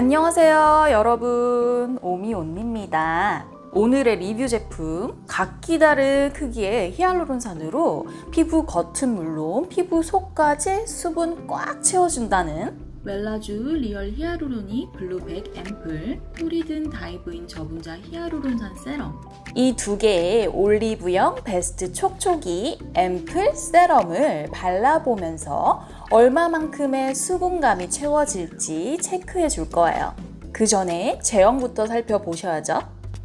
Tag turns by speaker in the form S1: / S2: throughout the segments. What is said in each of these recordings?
S1: 안녕하세요, 여러분. 오미온미입니다. 오늘의 리뷰 제품, 각기 다른 크기의 히알루론산으로 피부 겉은 물론 피부 속까지 수분 꽉 채워준다는
S2: 웰라주 리얼 히아루로닉 블루백 앰플 토리든 다이브인 저분자 히아루론산 세럼
S1: 이 두 개의 올리브영 베스트 촉촉이 앰플 세럼을 발라보면서 얼마만큼의 수분감이 채워질지 체크해 줄 거예요. 그 전에 제형부터 살펴보셔야죠.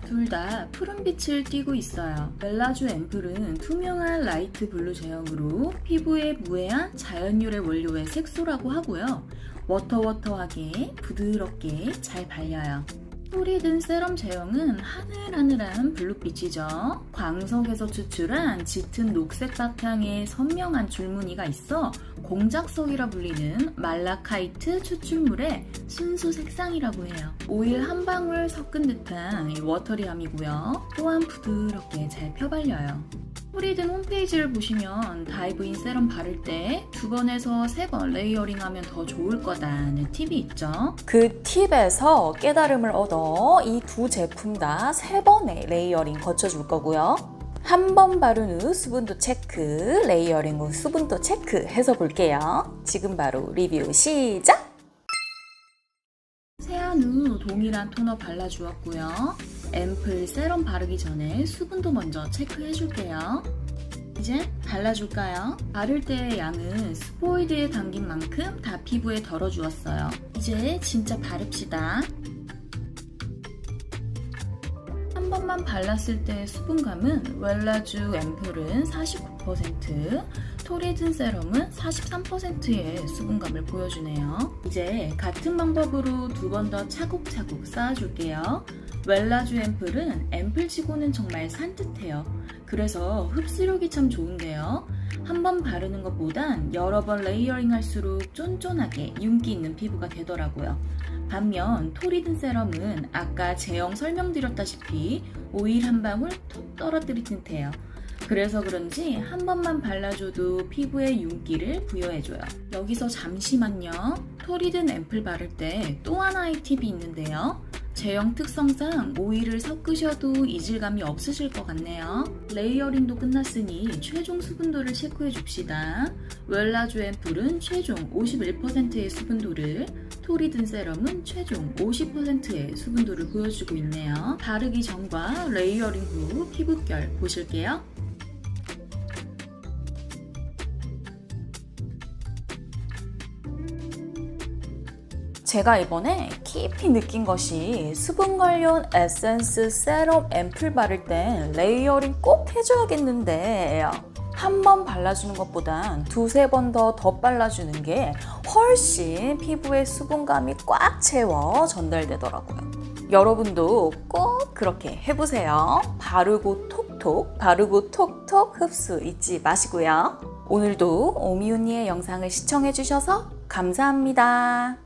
S2: 둘 다 푸른빛을 띠고 있어요. 웰라주 앰플은 투명한 라이트 블루 제형으로 피부에 무해한 자연유래 원료의 색소라고 하고요. 워터워터하게 부드럽게 잘 발려요. 토리든 세럼 제형은 하늘하늘한 블루빛이죠. 광석에서 추출한 짙은 녹색 바탕에 선명한 줄무늬가 있어 공작석이라 불리는 말라카이트 추출물의 순수 색상이라고 해요. 오일 한 방울 섞은 듯한 이 워터리함이고요. 또한 부드럽게 잘 펴발려요. 토리든 홈페이지를 보시면 다이브인 세럼 바를 때 두 번에서 세 번 레이어링하면 더 좋을 거다는 팁이 있죠.
S1: 그 팁에서 깨달음을 얻어 이 두 제품 다 세 번의 레이어링 거쳐줄 거고요. 한 번 바른 후 수분도 체크, 레이어링 후 수분도 체크 해서 볼게요. 지금 바로 리뷰 시작!
S2: 세안 후 동일한 토너 발라주었고요. 앰플 세럼 바르기 전에 수분도 먼저 체크해 줄게요. 이제 발라줄까요? 바를 때의 양은 스포이드에 담긴 만큼 다 피부에 덜어주었어요. 이제 진짜 바릅시다. 한 번만 발랐을 때의 수분감은 웰라주 앰플은 49%, 토리든 세럼은 43%의 수분감을 보여주네요. 이제 같은 방법으로 두 번 더 차곡차곡 쌓아줄게요. 웰라주 앰플은 앰플치고는 정말 산뜻해요. 그래서 흡수력이 참 좋은데요. 한 번 바르는 것보단 여러 번 레이어링 할수록 쫀쫀하게 윤기 있는 피부가 되더라고요. 반면 토리든 세럼은 아까 제형 설명드렸다시피 오일 한 방울 톡 떨어뜨린 듯해요. 그래서 그런지 한 번만 발라줘도 피부에 윤기를 부여해줘요. 여기서 잠시만요. 토리든 앰플 바를 때 또 하나의 팁이 있는데요. 제형 특성상 오일을 섞으셔도 이질감이 없으실 것 같네요. 레이어링도 끝났으니 최종 수분도를 체크해 줍시다. 웰라주 앰플은 최종 51%의 수분도를, 토리든 세럼은 최종 50%의 수분도를 보여주고 있네요. 바르기 전과 레이어링 후 피부결 보실게요.
S1: 제가 이번에 깊이 느낀 것이 수분 관련 에센스, 세럼, 앰플 바를 땐 레이어링 꼭 해줘야겠는데 한 번 발라주는 것보단 두세 번 더더 발라주는 게 훨씬 피부에 수분감이 꽉 채워 전달되더라고요. 여러분도 꼭 그렇게 해보세요. 바르고 톡톡, 바르고 톡톡 흡수 잊지 마시고요. 오늘도 오미훈니의 영상을 시청해주셔서 감사합니다.